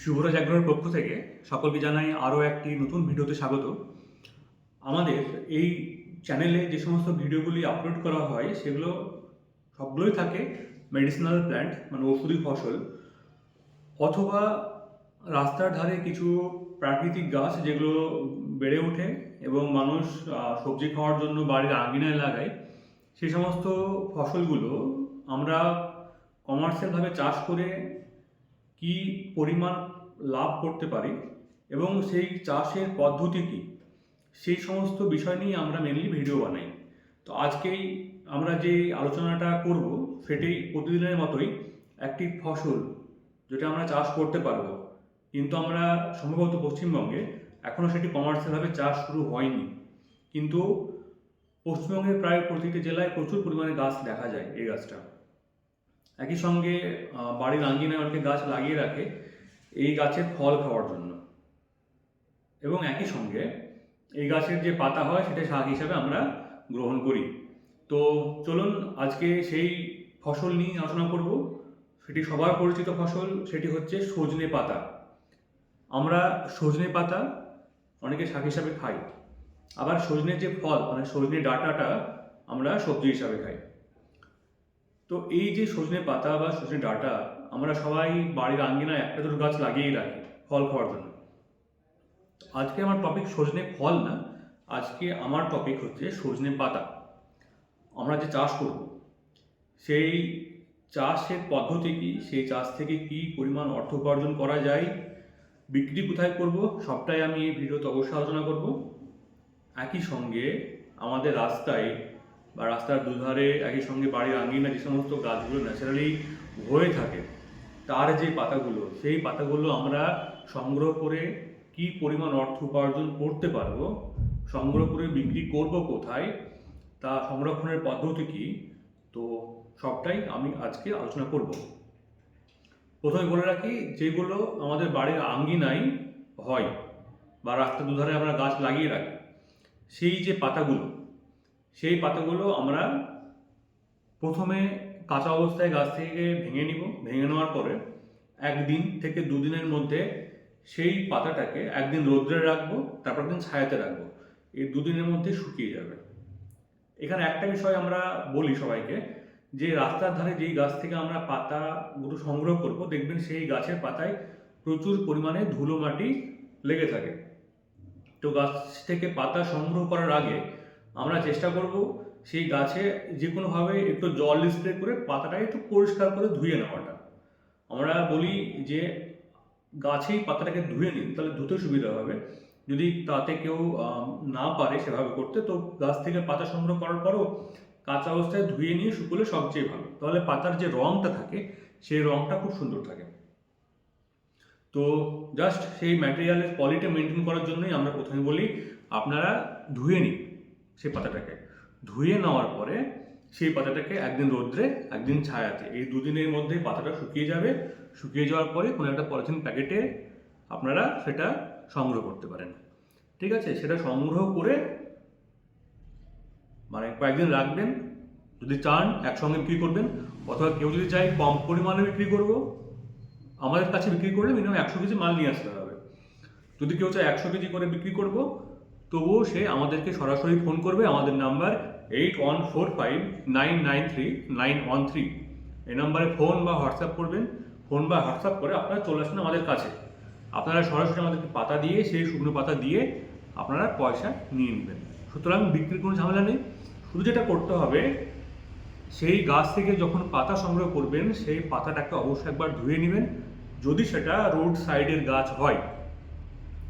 শুভরাজ অ্যাগ্রোর পক্ষ থেকে সকলকে জানাই আরও একটি নতুন ভিডিওতে স্বাগত। আমাদের এই চ্যানেলে যে সমস্ত ভিডিওগুলি আপলোড করা হয়, সেগুলো সবগুলোই থাকে মেডিসিনাল প্ল্যান্ট মানে ওষুধি ফসল, অথবা রাস্তার ধারে কিছু প্রাকৃতিক গাছ যেগুলো বেড়ে ওঠে এবং মানুষ সবজি খাওয়ার জন্য বাড়ির আঙিনায় লাগায় সেই সমস্ত ফসলগুলো আমরা কমার্শিয়ালভাবে চাষ করে কি পরিমাণ লাভ করতে পারি এবং সেই চাষের পদ্ধতি কী? সেই সমস্ত বিষয় নিয়ে আমরা মেনলি ভিডিও বানাই। তো আজকেই আমরা যে আলোচনাটা করব, সেটি প্রতিদিনের মতোই একটি ফসল যেটা আমরা চাষ করতে পারব। কিন্তু আমরা সম্ভবত পশ্চিমবঙ্গে এখনও সেটি কমার্শিয়ালভাবে চাষ শুরু হয়নি। কিন্তু পশ্চিমবঙ্গের প্রায় প্রতিটি জেলায় প্রচুর পরিমাণে গাছ দেখা যায় এই গাছটা। একই সঙ্গে বাড়ির আঙ্গিনায় অনেকে গাছ লাগিয়ে রাখে এই গাছের ফল খাওয়ার জন্য। এবং একই সঙ্গে এই গাছের যে পাতা হয়, সেটা শাক হিসাবে আমরা গ্রহণ করি। তো চলুন, আজকে সেই ফসল নিয়ে আলোচনা করব। সেটি সবার পরিচিত ফসল, সেটি হচ্ছে সজনে পাতা। আমরা সজনে পাতা অনেকে শাক হিসাবে খাই। আবার সজনের যে ফল মানে সজনে ডাঁটাটা আমরা সবজি হিসাবে খাই। তো এই যে সজনে পাতা বা সজনে ডাঁটা, আমরা সবাই বাড়ির আঙ্গিনায় একটা দুটো গাছ লাগিয়েই রাখি ফল খাওয়ার জন্য। আজকে আমার টপিক সজনে ফল না, আজকে আমার টপিক হচ্ছে সজনে পাতা। আমরা যে চাষ করব, সেই চাষের পদ্ধতি কি, সেই চাষ থেকে কি পরিমাণ অর্থ উপার্জন করা যায়, বিক্রি কোথায় করব, সবটাই আমি এই ভিডিওতে অবশ্যই আলোচনা করব। একই সঙ্গে আমাদের রাস্তায় বা রাস্তার দুধারে একই সঙ্গে বাড়ির আঙ্গিনা যে সমস্ত গাছগুলো ন্যাচারালি হয়ে থাকে, তার যে পাতাগুলো, সেই পাতাগুলো আমরা সংগ্রহ করে কি পরিমাণ অর্থ উপার্জন করতে পারব, সংগ্রহ করে বিক্রি করব কোথায়, তা সংরক্ষণের পদ্ধতি কি, তো সবটাই আমি আজকে আলোচনা করব। প্রথমে বলে রাখি, যেগুলো আমাদের বাড়ির আঙ্গিনায় হয় বা রাস্তার দুধারে আমরা গাছ লাগিয়ে রাখি, সেই যে পাতাগুলো সেই পাতাগুলো আমরা প্রথমে কাঁচা অবস্থায় গাছ থেকে ভেঙে নিব। ভেঙে নেওয়ার পরে একদিন থেকে দুদিনের মধ্যে সেই পাতাটাকে একদিন রৌদ্রে রাখব, তারপর একদিন ছায়াতে রাখব। এই দুদিনের মধ্যে শুকিয়ে যাবে। এখানে একটা বিষয় আমরা বলি সবাইকে, যে রাস্তার ধারে যেই গাছ থেকে আমরা পাতাগুলো সংগ্রহ করব, দেখবেন সেই গাছের পাতায় প্রচুর পরিমাণে ধুলো মাটি লেগে থাকে। তো গাছ থেকে পাতা সংগ্রহ করার আগে আমরা চেষ্টা করব সেই গাছে যে কোনোভাবে একটু জল স্প্রে করে পাতাটাকে একটু পরিষ্কার করে ধুয়ে নেওয়াটা। আমরা বলি যে গাছেই পাতাটাকে ধুয়ে নিন, তাহলে ধুতে সুবিধা হবে। যদি তাতে কেউ না পারে সেভাবে করতে, তো গাছ থেকে পাতা সংগ্রহ করার পরও কাঁচা অবস্থায় ধুয়ে নিয়ে শুকোলে সবচেয়ে ভালো। তাহলে পাতার যে রঙটা থাকে, সেই রঙটা খুব সুন্দর থাকে। তো জাস্ট সেই ম্যাটেরিয়ালের কোয়ালিটি মেনটেন করার জন্যই আমরা প্রথমে বলি, আপনারা ধুয়ে নিন। সেই পাতাটাকে। ধুয়ে নেওয়ার পরে সেই পাতাটাকে একদিন রোদ্রে, একদিন ছায়াতে। এই দুদিনের মধ্যে পাতাটা শুকিয়ে যাবে। শুকিয়ে যাওয়ার পরে কোনো একটা পলিথিন প্যাকেটে আপনারা সেটা সংগ্রহ করতে পারেন। ঠিক আছে? সেটা সংগ্রহ করে মানে কয়েকদিন রাখবেন। যদি চান, একসঙ্গে বিক্রি করবেন। অথবা কেউ যদি চাই কম পরিমাণে বিক্রি করব। আমাদের কাছে বিক্রি করলে মিনিমাম একশো কেজি মাল নিয়ে আসতে হবে। যদি কেউ চায়, একশো কেজি করে বিক্রি করব। তবুও সে আমাদেরকে সরাসরি ফোন করবে। আমাদের number eight one four five nine nine three nine one three. এই নাম্বারে ফোন বা হোয়াটসঅ্যাপ করবেন। ফোন বা হোয়াটসঅ্যাপ করে আপনারা চলে আসবেন আমাদের কাছে। আপনারা সরাসরি আমাদেরকে পাতা দিয়ে, সেই শুকনো পাতা দিয়ে আপনারা পয়সা নিয়ে নেবেন। সুতরাং বিক্রির কোনো ঝামেলা নেই। শুধু যেটা করতে হবে, সেই গাছ থেকে যখন পাতা সংগ্রহ করবেন, সেই পাতাটাকে অবশ্যই একবার ধুয়ে নেবেন। যদি সেটা রোড সাইডের গাছ হয়,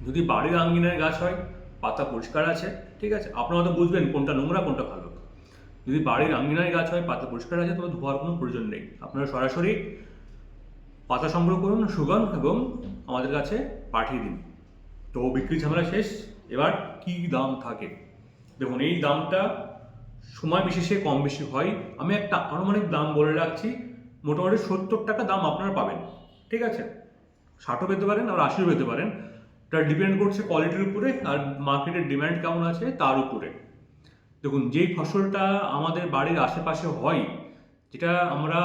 যদি বাড়ির আঙ্গিনার গাছ হয় পাতা পরিষ্কার আছে, ঠিক আছে? আপনারা তো বুঝবেন কোনটা নোংরা, কোনটা ভালো। যদি বাড়ির আঙ্গিনায় গাছ হয়, পাতা পরিষ্কার আছে, তবে ধোয়ার কোনো প্রয়োজন নেই। আপনারা সরাসরি পাতা সংগ্রহ করুন সুগন এবং আমাদের কাছে পাঠিয়ে দিন। তো বিক্রি ঝামেলা শেষ। এবার কি দাম থাকে? দেখুন, এই দামটা সময় বিশেষে কম বেশি হয়। আমি একটা আনুমানিক দাম বলে রাখছি। মোটামুটি সত্তর টাকা দাম আপনারা পাবেন, ঠিক আছে? ষাটও পেতে পারেন আর আশিও পেতে পারেন। এটা ডিপেন্ড করছে কোয়ালিটির উপরে আর মার্কেটের ডিমান্ড কেমন আছে তার উপরে। দেখুন, যেই ফসলটা আমাদের বাড়ির আশেপাশে হয়, যেটা আমরা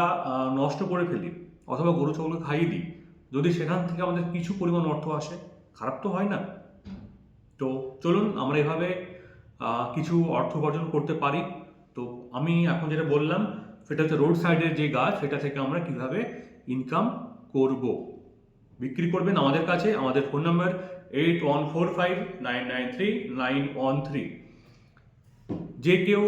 নষ্ট করে ফেলি অথবা গরু ছাগলকে খাইয়ে দিই, যদি সেখান থেকে আমাদের কিছু পরিমাণ অর্থ আসে, খারাপ তো হয় না। তো চলুন, আমরা এভাবে কিছু অর্থ উপার্জন করতে পারি। তো আমি এখন যেটা বললাম, সেটা হচ্ছে রোড সাইডের যে গাছ, সেটা থেকে আমরা কীভাবে ইনকাম করব। বিক্রি করবেন আমাদের কাছে, আমাদের phone number eight one four five nine nine three nine one three যে কেউ,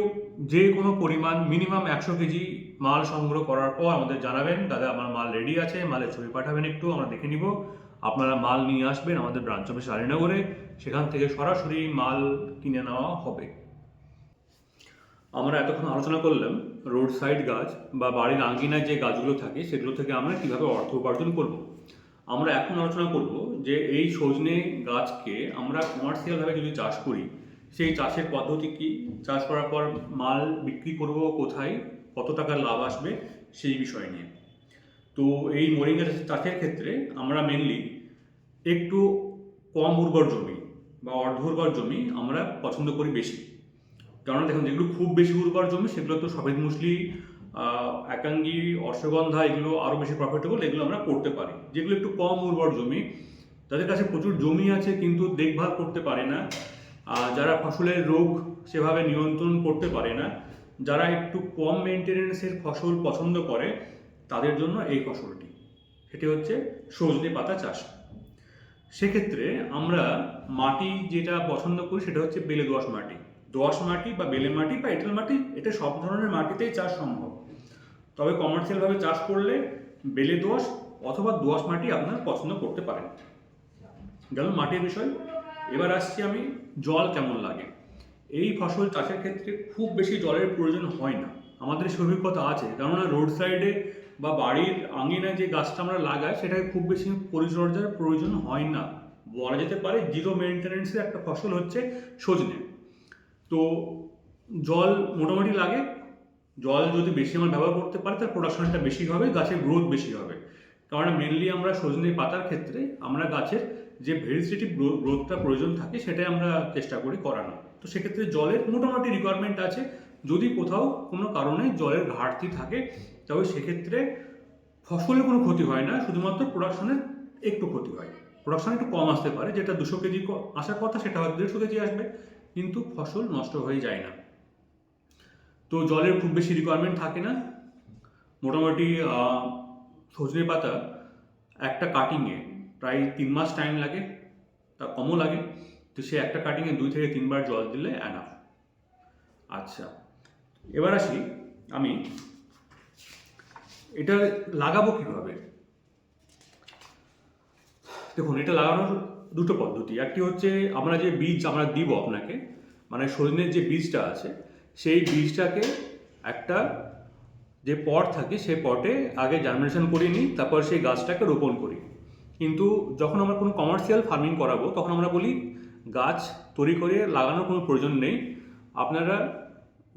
যে কোনো পরিমাণ মিনিমাম একশো কেজি মাল সংগ্রহ করার পর আমাদের জানাবেন, দাদা, আমার মাল রেডি আছে, মালের ছবি পাঠাবেন একটু, আমরা দেখে নিব। আপনারা মাল নিয়ে আসবেন আমাদের ব্রাঞ্চ অফিস আলিনগরে, সেখান থেকে সরাসরি মাল কিনে নেওয়া হবে। আমরা এতক্ষণ আলোচনা করলাম রোড সাইড গাছ বা বাড়ির আঙ্গিনায় যে গাছগুলো থাকে, সেগুলো থেকে আমরা কীভাবে অর্থ উপার্জন করব। আমরা এখন আলোচনা করব যে এই সজনে গাছকে আমরা কমার্শিয়ালভাবে যদি চাষ করি, সেই চাষের পদ্ধতি কি? চাষ করার পর মাল বিক্রি করব কোথায়? কত টাকার লাভ আসবে? সেই বিষয় নিয়ে। তো এই মোরিঙ্গা চাষের ক্ষেত্রে আমরা মেনলি একটু কম উর্বর জমি বা অর্ধ উর্বর জমি আমরা পছন্দ করি বেশি। কারণ দেখুন, যেগুলো খুব বেশি উর্বর জমি, সেগুলো তো সফেদ মুসলি একাঙ্গি, অশ্বগন্ধা এগুলো আরও বেশি প্রফিটেবল এগুলো আমরা করতে পারি। যেগুলো একটু কম উর্বর জমি যাদের কাছে প্রচুর জমি আছে কিন্তু দেখভাল করতে পারে না। যারা ফসলের রোগ সেভাবে নিয়ন্ত্রণ করতে পারে না, যারা একটু কম মেনটেনেন্সের ফসল পছন্দ করে, তাদের জন্য এই ফসলটি। সেটি হচ্ছে সজনে পাতা চাষ। সেক্ষেত্রে আমরা মাটি যেটা পছন্দ করি সেটা হচ্ছে বেলে দোআঁশ মাটি। দোআঁশ মাটি বা বেলে মাটি বা এঁটেল মাটি, এটা সব ধরনের মাটিতেই চাষ সম্ভব। তবে কমার্শিয়ালভাবে চাষ করলে বেলে দোআঁশ অথবা দোআঁশ মাটি আপনারা পছন্দ করতে পারেন। গেল মাটির বিষয়। এবার আসছি আমি জল কেমন লাগে? এই ফসল চাষের ক্ষেত্রে খুব বেশি জলের প্রয়োজন হয় না। আমাদের সে আছে, কেননা রোড সাইডে বা বাড়ির আঙিনায় যে গাছটা আমরা লাগাই সেটাকে খুব বেশি পরিচর্যার প্রয়োজন হয় না। বলা যেতে পারে জিরো মেনটেনেন্সের একটা ফসল হচ্ছে সজনে। তো জল মোটামুটি লাগে জল যদি বেশি আমরা ব্যবহার করতে পারি তার প্রোডাকশনটা বেশি হবে, গাছের গ্রোথ বেশি হবে। কারণ মেনলি আমরা সজনে পাতার ক্ষেত্রে আমরা গাছের যে ভেজিটেটিভ গ্রোথটা প্রয়োজন থাকে, সেটাই আমরা চেষ্টা করি করানো। তো সেক্ষেত্রে জলের মোটামুটি রিকোয়ারমেন্ট আছে। যদি কোথাও কোনো কারণে জলের ঘাটতি থাকে, তবে সেক্ষেত্রে ফসলের কোনো ক্ষতি হয় না, শুধুমাত্র প্রোডাকশনের একটু ক্ষতি হয়। প্রোডাকশন একটু কম আসতে পারে, যেটা দুশো কেজি আসার কথা, সেটা হয়তো দেড়শো কেজি আসবে, কিন্তু ফসল নষ্ট হয়ে যায় না। তো জলের খুব বেশি রিকোয়ারমেন্ট থাকে না। মোটামুটি সজনে পাতা একটা কাটিংয়ে প্রায় তিন মাস টাইম লাগে তার কমও লাগে। তো সে একটা কাটিংয়ে দুই থেকে তিনবার জল দিলে অ্যানাফ আচ্ছা এবার আসি আমি। এটা লাগাবো কীভাবে? দেখুন, এটা লাগানোর দুটো পদ্ধতি। একটি হচ্ছে আমরা যে বীজ আমরা দিব আপনাকে মানে সজনের যে বীজটা আছে সেই বীজটাকে একটা যে পট থাকে সেই পটে আগে জার্মিনেশন করিয়ে নিই, তারপর সেই গাছটাকে রোপণ করি। কিন্তু যখন আমরা কোনো কমার্শিয়াল ফার্মিং করাবো, তখন আমরা বলি, গাছ তৈরি করে লাগানোর কোনো প্রয়োজন নেই। আপনারা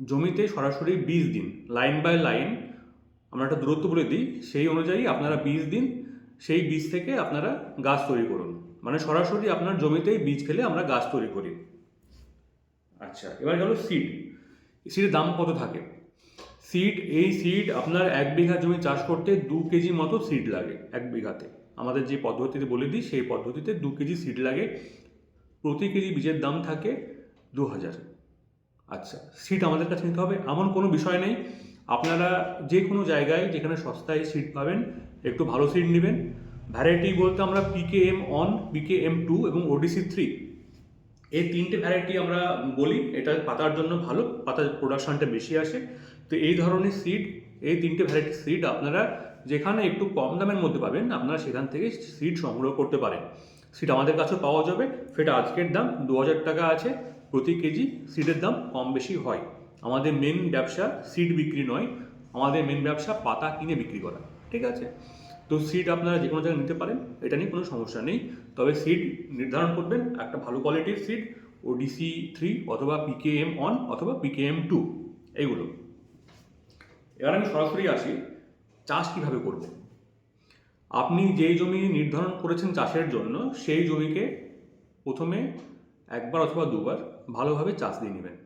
জমিতে সরাসরি বীজ দিন লাইন বাই লাইন আমরা একটা দূরত্ব বলে দিই, সেই অনুযায়ী আপনারা বীজ দিন, সেই বীজ থেকে আপনারা গাছ তৈরি করুন। মানে সরাসরি আপনার জমিতেই বীজ ফেলে আমরা গাছ তৈরি করি। আচ্ছা এবার গেল সিড সিডের দাম কত থাকে? সিড, এই সিড আপনার এক বিঘা জমি চাষ করতে দু কেজি মতো সিড লাগে এক বিঘাতে। আমাদের যে পদ্ধতিতে বলে দিই, সেই পদ্ধতিতে দু কেজি সিড লাগে। প্রতি কেজি বীজের দাম থাকে দু হাজার। আচ্ছা সিট আমাদের কাছে নিতে হবে। এমন কোনো বিষয় নেই। আপনারা যে কোনো জায়গায় যেখানে সস্তায় সিট পাবেন, একটু ভালো সিট নেবেন। ভ্যারাইটি বলতে আমরা PK M on PK M two এবং ওডিসি থ্রি এই তিনটে ভ্যারাইটি আমরা বলি, এটা পাতার জন্য ভালো, পাতার প্রোডাকশনটা বেশি আসে। তো এই ধরনের সিড এই তিনটে ভ্যারাইটি সিড আপনারা যেখানে একটু কম দামের মধ্যে পাবেন, আপনারা সেখান থেকে সিড সংগ্রহ করতে পারেন। সিড আমাদের কাছেও পাওয়া যাবে। সেটা আজকের দাম দু হাজার টাকা আছে। প্রতি কেজি সিডের দাম কম বেশি হয়। আমাদের মেন ব্যবসা সিড বিক্রি নয়। আমাদের মেন ব্যবসা পাতা কিনে বিক্রি করা। ঠিক আছে? তো সিড আপনারা যে কোনো জায়গায় নিতে পারেন, এটা নিয়ে কোনো সমস্যা নেই। তবে সিড নির্ধারণ করবেন, একটা ভালো কোয়ালিটির সিড ওডিসি থ্রি অথবা পিকেএম ওয়ান অথবা পিকেএম টু এইগুলো। এবার আমি সরাসরি আসি, চাষ কীভাবে করব? আপনি যেই জমি নির্ধারণ করেছেন চাষের জন্য, সেই জমিকে প্রথমে একবার অথবা দুবার ভালোভাবে চাষ দিয়ে নেবেন।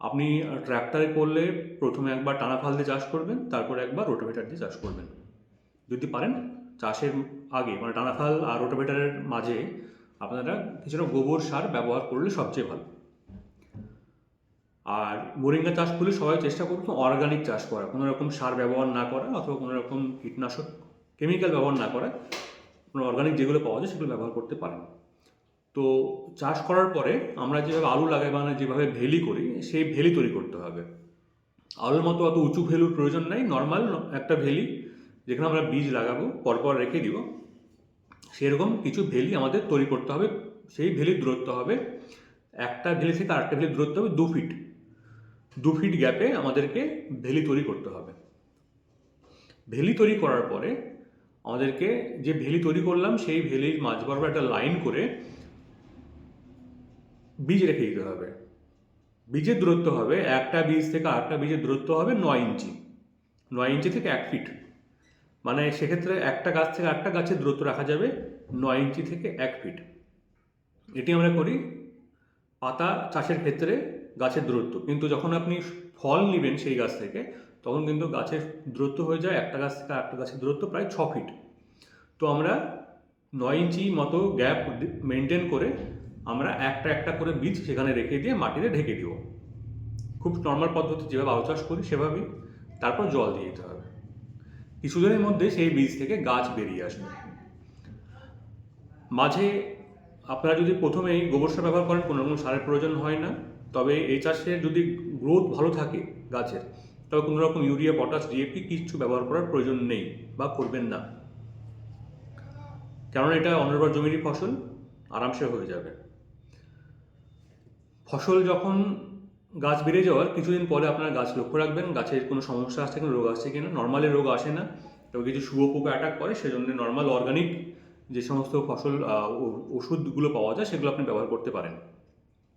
আপনি ট্র্যাক্টরে করলে প্রথমে একবার টানা ফাল দিয়ে চাষ করবেন, তারপর একবার রোটাভেটার দিয়ে চাষ করবেন। যদি পারেন, চাষের আগে মানে টানাফাল আর রোটোভেটারের মাঝে আপনারা কিছুটা গোবর সার ব্যবহার করলে সবচেয়ে ভালো। আর মোরিঙ্গা চাষ করলে সবাই চেষ্টা করুন অর্গানিক চাষ করা, কোনো রকম সার ব্যবহার না করা অথবা কোনো রকম কীটনাশক, কেমিক্যাল ব্যবহার না করা, কোনো অর্গানিক যেগুলো পাওয়া যায় সেগুলো ব্যবহার করতে পারেন। তো চাষ করার পরে আমরা যেভাবে আলু লাগাই মানে যেভাবে ভেলি করি, সেই ভেলি তৈরি করতে হবে। আলুর মতো অত উঁচু ভেলুর প্রয়োজন নাই, নর্মাল একটা ভেলি যেখানে আমরা বীজ লাগাবো, পরপর রেখে দিব, সেরকম কিছু ভেলি আমাদের তৈরি করতে হবে। সেই ভেলির দূরত্ব হবে একটা ভেলি থেকে আরেকটা ভেলির দূরত্ব হবে দু ফিট। দু ফিট গ্যাপে আমাদেরকে ভেলি তৈরি করতে হবে। ভেলি তৈরি করার পরে আমাদেরকে যে ভেলি তৈরি করলাম, সেই ভেলির মাঝ বরাবর একটা লাইন করে বীজ রেখে দিতে হবে। বীজের দূরত্ব হবে একটা বীজ থেকে আরেকটা বীজের দূরত্ব হবে নয় ইঞ্চি। নয় ইঞ্চি থেকে এক ফিট। মানে সেক্ষেত্রে একটা গাছ থেকে একটা গাছের দূরত্ব রাখা যাবে নয় ইঞ্চি থেকে এক ফিট। এটি আমরা করি পাতা চাষের ক্ষেত্রে গাছের দূরত্ব। কিন্তু যখন আপনি ফল নেবেন সেই গাছ থেকে, তখন কিন্তু গাছের দূরত্ব হয়ে যায় একটা গাছ থেকে একটা গাছের দূরত্ব প্রায় ছ ফিট। তো আমরা নয় ইঞ্চি মতো গ্যাপ মেনটেন করে আমরা একটা একটা করে বীজ সেখানে রেখে দিয়ে মাটিতে ঢেকে দিব। খুব নর্মাল পদ্ধতি যেভাবে আলু চাষ করি সেভাবেই। তারপর জল দিয়ে দিতে হবে। কিছুদিনের মধ্যে সেই বীজ থেকে গাছ বেরিয়ে আসবে। মাঝে আপনারা যদি প্রথমেই গোবর সার ব্যবহার করেন, কোনো রকম সারের প্রয়োজন হয় না। তবে এই চাষে যদি গ্রোথ ভালো থাকে গাছের, তবে কোনো রকম ইউরিয়া, পটাশ, ডিএপি কিচ্ছু ব্যবহার করার প্রয়োজন নেই বা করবেন না। কারণ এটা অনর্বর জমিরই ফসল, আরামসে হয়ে যাবে। ফসল যখন গাছ বেড়ে যাওয়ার কিছুদিন পরে আপনার গাছ লক্ষ্য রাখবেন। গাছের কোনো সমস্যা আসছে কিনা, রোগ আসছে কিনা নর্মালি রোগ আসে না। তবে কিছু শুয়োপোকা অ্যাটাক করে, সেজন্য নর্মাল অর্গানিক যে সমস্ত ফসল ওষুধগুলো পাওয়া যায়, সেগুলো আপনি ব্যবহার করতে পারেন।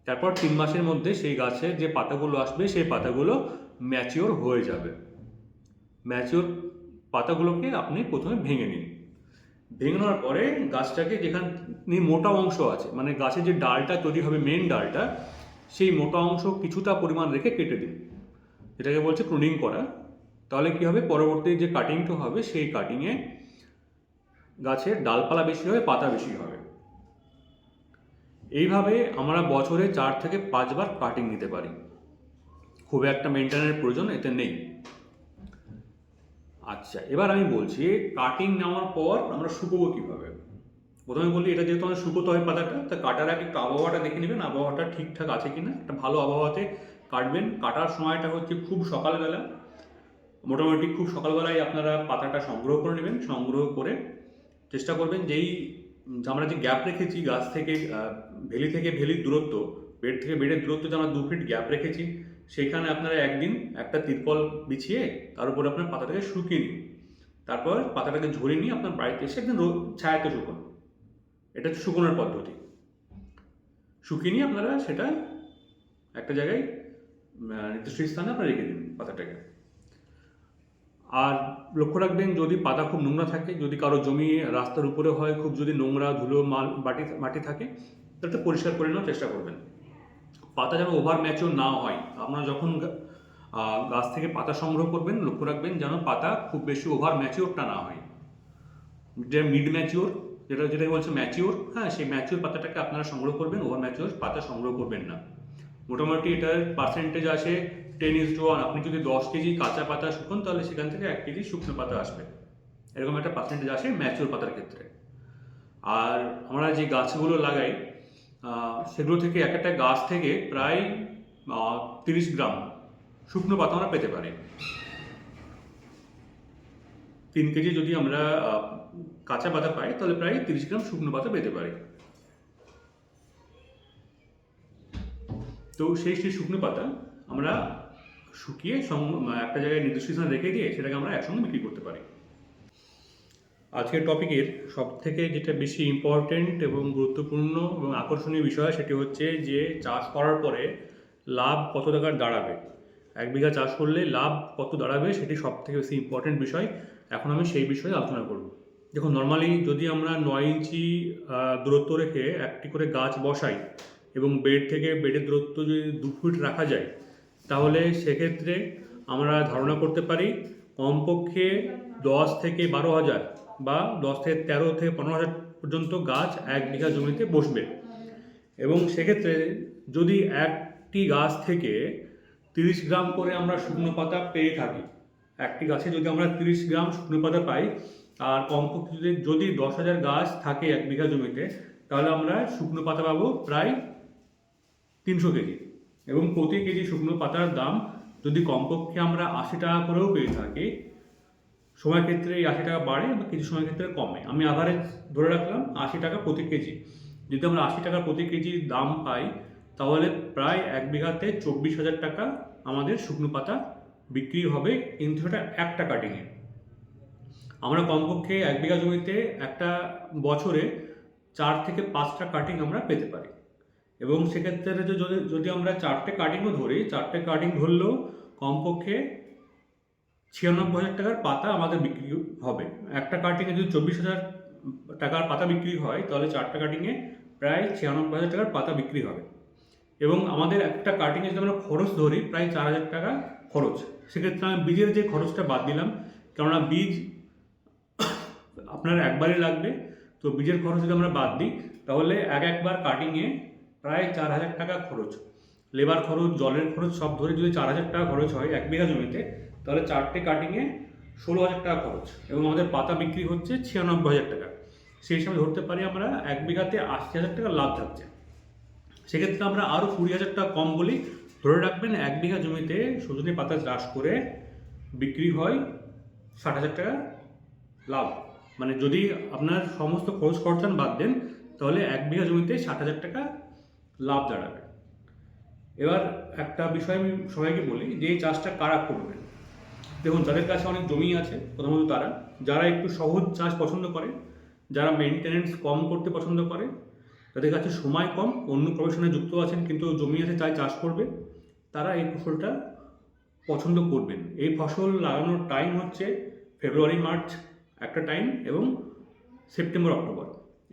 তারপর তিন মাসের মধ্যে সেই গাছের যে পাতাগুলো আসবে, সেই পাতাগুলো ম্যাচিওর হয়ে যাবে। ম্যাচিওর পাতাগুলোকে আপনি প্রথমে ভেঙে নিন। ভেঙে নেওয়ার পরে গাছটাকে যেখানে মোটা অংশ আছে মানে গাছের যে ডালটা তৈরি হবে মেন ডালটা সেই মোটা অংশ কিছুটা পরিমাণ রেখে কেটে দিন। যেটাকে বলছে প্রুনিং করা। তাহলে কি হবে? পরবর্তী যে কাটিংটা হবে, সেই কাটিংয়ে গাছের ডালপালা বেশি হবে, পাতা বেশি হবে। এইভাবে আমরা বছরে চার থেকে পাঁচবার কাটিং নিতে পারি। খুব একটা মেনটেনের প্রয়োজন এতে নেই। আচ্ছা এবার আমি বলছি কাটিং নেওয়ার পর আমরা শুকোবো কীভাবে? প্রথমে বলি, এটা যেহেতু আমাদের শুকোতে হয় পাতাটা, তা কাটার আগে একটু আবহাওয়াটা দেখে নেবেন, আবহাওয়াটা ঠিকঠাক আছে কি না একটা ভালো আবহাওয়াতে কাটবেন। কাটার সময়টা হচ্ছে খুব সকালবেলা, মোটামুটি খুব সকালবেলায় আপনারা পাতাটা সংগ্রহ করে নেবেন, সংগ্রহ করে চেষ্টা করবেন যেই আমরা যে গ্যাপ রেখেছি গাছ থেকে ভেলি থেকে ভেলির দূরত্ব, বেড থেকে বেডের দূরত্ব যে আমরা দু ফিট গ্যাপ রেখেছি, সেইখানে আপনারা একদিন একটা তিরপল বিছিয়ে তার উপরে আপনার পাতাটাকে শুকিয়ে নিন। তারপর পাতাটাকে ঝরিয়ে নিয়ে আপনার বাড়িতে এসে একদিন ছায়াতে শুকুন। এটা হচ্ছে শুকোনোর পদ্ধতি। শুকিয়ে নিয়ে আপনারা সেটা একটা জায়গায় নির্দিষ্ট স্থানে আপনারা রেখে দিন পাতাটাকে। আর লক্ষ্য রাখবেন, যদি পাতা খুব নোংরা থাকে, যদি কারও জমি রাস্তার উপরে হয়, খুব যদি নোংরা ধুলো, মাল মাটি মাটি থাকে, তাহলে পরিষ্কার করে নেওয়ার চেষ্টা করবেন। পাতা যেন ওভার ম্যাচিওর না হয়। আপনারা যখন গাছ থেকে পাতা সংগ্রহ করবেন, লক্ষ্য রাখবেন যেন পাতা খুব বেশি ওভার ম্যাচিওরটা না হয়। যে মিড ম্যাচিওর যেটা, যেটাকে বলছে ম্যাচিওর হ্যাঁ সেই ম্যাচিওর পাতাটাকে আপনারা সংগ্রহ করবেন ওভার ম্যাচিওর পাতা সংগ্রহ করবেন না। মোটামুটি এটার পার্সেন্টেজ আসে টেন ইজ টু ওয়ান আপনি যদি দশ কেজি কাঁচা পাতা শুকন, তাহলে সেখান থেকে এক কেজি শুকনো পাতা আসবে। এরকম একটা পার্সেন্টেজ আসে ম্যাচিওর পাতার ক্ষেত্রে। আর আমরা যে গাছগুলো লাগাই সেগুলো থেকে এক একটা গাছ থেকে প্রায় তিরিশ গ্রাম শুকনো পাতা আমরা পেতে পারি। তিন কেজি যদি আমরা কাঁচা পাতা পাই, তাহলে প্রায় তিরিশ গ্রাম শুকনো পাতা পেতে পারি। তো সেই সেই শুকনো পাতা আমরা শুকিয়ে একটা জায়গায় নির্দিষ্ট স্থানে রেখে দিয়ে সেটাকে আমরা একসঙ্গে বিক্রি করতে পারি। আজকের টপিকের সব থেকে যেটা বেশি ইম্পর্টেন্ট এবং গুরুত্বপূর্ণ এবং আকর্ষণীয় বিষয় সেটি হচ্ছে যে চাষ করার পরে লাভ কত টাকার দাঁড়াবে। এক বিঘা চাষ করলে লাভ কত দাঁড়াবে সেটি সব থেকে বেশি ইম্পর্টেন্ট বিষয়। এখন আমি সেই বিষয়ে আলোচনা করব। দেখুন নর্মালি যদি আমরা নয় ইঞ্চি দূরত্ব রেখে একটি করে গাছ বসাই এবং বেড থেকে বেডের দূরত্ব যদি দু ফুট রাখা যায়, তাহলে সেক্ষেত্রে আমরা ধারণা করতে পারি কমপক্ষে দশ থেকে বারো হাজার বা দশ থেকে তেরো থেকে পনেরো হাজার পর্যন্ত গাছ এক বিঘা জমিতে বসবে। এবং সেক্ষেত্রে যদি একটি গাছ থেকে তিরিশ গ্রাম করে আমরা শুকনো পাতা পেয়ে থাকি একটি গাছে যদি আমরা তিরিশ গ্রাম শুকনো পাতা পাই, আর কমপক্ষে যদি যদি দশ হাজার গাছ থাকে এক বিঘা জমিতে, তাহলে আমরা শুকনো পাতা পাবো প্রায় তিনশো কেজি। এবং প্রতি কেজি শুকনো পাতার দাম যদি কমপক্ষে আমরা আশি টাকা করেও পেয়ে থাকি, সময় ক্ষেত্রে এই আশি টাকা বাড়ে বা কিছু সময় ক্ষেত্রে কমে। আমি আভারেজ ধরে রাখলাম আশি টাকা প্রতি কেজি। যদি আমরা আশি টাকা প্রতি কেজি দাম পাই, তাহলে প্রায় এক বিঘাতে চব্বিশ হাজার টাকা আমাদের শুকনো পাতা বিক্রি হবে সেটা একটা কাটিংয়ে আমরা কমপক্ষে এক বিঘা জমিতে একটা বছরে চার থেকে পাঁচটা কাটিং আমরা পেতে পারি। এবং সেক্ষেত্রে যদি যদি আমরা চারটে কাটিংও ধরি, চারটে কাটিং ধরলেও কমপক্ষে ছিয়ানব্বই হাজার টাকার পাতা আমাদের বিক্রি হবে। একটা কাটিংয়ে যদি চব্বিশ হাজার টাকার পাতা বিক্রি হয়, তাহলে চারটা কাটিংয়ে প্রায় ছিয়ানব্বই হাজার টাকার পাতা বিক্রি হবে। এবং আমাদের একটা কাটিংয়ে যদি আমরা খরচ ধরি, প্রায় চার হাজার টাকা খরচ। সেক্ষেত্রে আমি বীজের যে খরচটা বাদ দিলাম, কেননা বীজ আপনার একবারই লাগবে, তো বীজের খরচ যদি আমরা বাদ দিই, তাহলে এক একবার কাটিংয়ে প্রায় চার হাজার টাকা খরচ। লেবার খরচ, জলের খরচ, সব ধরে যদি চার হাজার টাকা খরচ হয় এক বিঘা জমিতে, তাহলে চারটে কাটিংয়ে ষোলো হাজার টাকা খরচ এবং আমাদের পাতা বিক্রি হচ্ছে ছিয়ানব্বই হাজার টাকা। সেই হিসাবে ধরতে পারি আমরা এক বিঘাতে আশি হাজার টাকা লাভ থাকছে। সেক্ষেত্রে আমরা আরও কুড়ি হাজার টাকা কম বলি ধরে রাখবেন এক বিঘা জমিতে সজনে পাতা চাষ করে বিক্রি হয় ষাট হাজার টাকা লাভ। মানে যদি আপনার সমস্ত খরচ খরচান বাদ দেন, তাহলে এক বিঘা জমিতে ষাট হাজার টাকা লাভ দাঁড়াবে। এবার একটা বিষয় আমি সবাইকে বলি, যে এই চাষটা কারা করবেন? দেখুন, যাদের কাছে অনেক জমি আছে প্রথমত তারা, যারা একটু সহজ চাষ পছন্দ করে, যারা মেনটেনেন্স কম করতে পছন্দ করে তাদের কাছে সময় কম, অন্য প্রফেশনে যুক্ত আছেন, কিন্তু জমি আছে চাই চাষ করবে। তারা এই ফসলটা পছন্দ করবেন। এই ফসল লাগানোর টাইম হচ্ছে ফেব্রুয়ারি মার্চ একটা টাইম এবং সেপ্টেম্বর অক্টোবর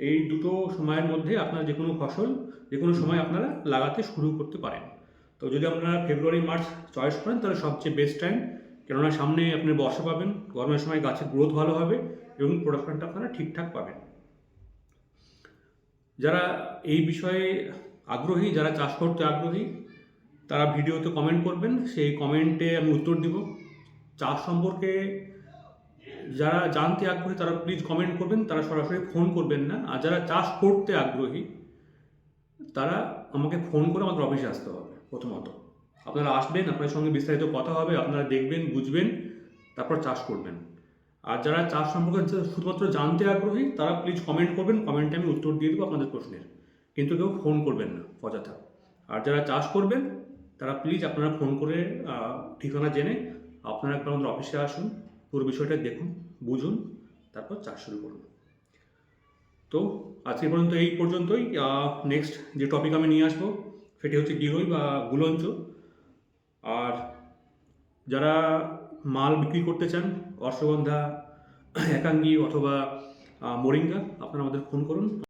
এই দুটো সময়ের মধ্যে আপনারা যে কোনো ফসল যে কোনো সময় আপনারা লাগাতে শুরু করতে পারেন। তো যদি আপনারা ফেব্রুয়ারি মার্চ চয়েস করেন, তাহলে সবচেয়ে বেস্ট টাইম কেননা সামনে আপনি বর্ষা পাবেন, গরমের সময় গাছের গ্রোথ ভালো হবে এবং প্রোডাকশনটা আপনারা ঠিকঠাক পাবেন। যারা এই বিষয়ে আগ্রহী, যারা চাষ করতে আগ্রহী তারা ভিডিওতে কমেন্ট করবেন, সেই কমেন্টে আমি উত্তর দিব। চাষ সম্পর্কে যারা জানতে আগ্রহী, তারা প্লিজ কমেন্ট করবেন, তারা সরাসরি ফোন করবেন না। আর যারা চাষ করতে আগ্রহী, তারা আমাকে ফোন করে আমাদের অফিসে আসতে হবে প্রথমত। আপনারা আসবেন আপনার সঙ্গে বিস্তারিত কথা হবে, আপনারা দেখবেন, বুঝবেন, তারপর চাষ করবেন। আর যারা চাষ সম্পর্কে শুধুমাত্র জানতে আগ্রহী, তারা প্লিজ কমেন্ট করবেন কমেন্টে আমি উত্তর দিয়ে দেবো আপনাদের প্রশ্নের। কিন্তু কেউ ফোন করবেন না, অযথা। আর যারা চাষ করবেন তারা প্লিজ আপনারা ফোন করে ঠিকানা জেনে আপনারা একবার আমাদের অফিসে আসুন, পুরো বিষয়টা দেখুন, বুঝুন, তারপর চাষ শুরু করুন। তো আজকে পর্যন্ত এই পর্যন্তই। নেক্সট যে টপিক আমি নিয়ে আসব, সেটি হচ্ছে গিরই বা গুলঞ্চ। আর যারা মাল বিক্রি করতে চান, অশ্বগন্ধা, একাঙ্গি অথবা মোরিঙ্গা, আপনারা আমাদের ফোন করুন।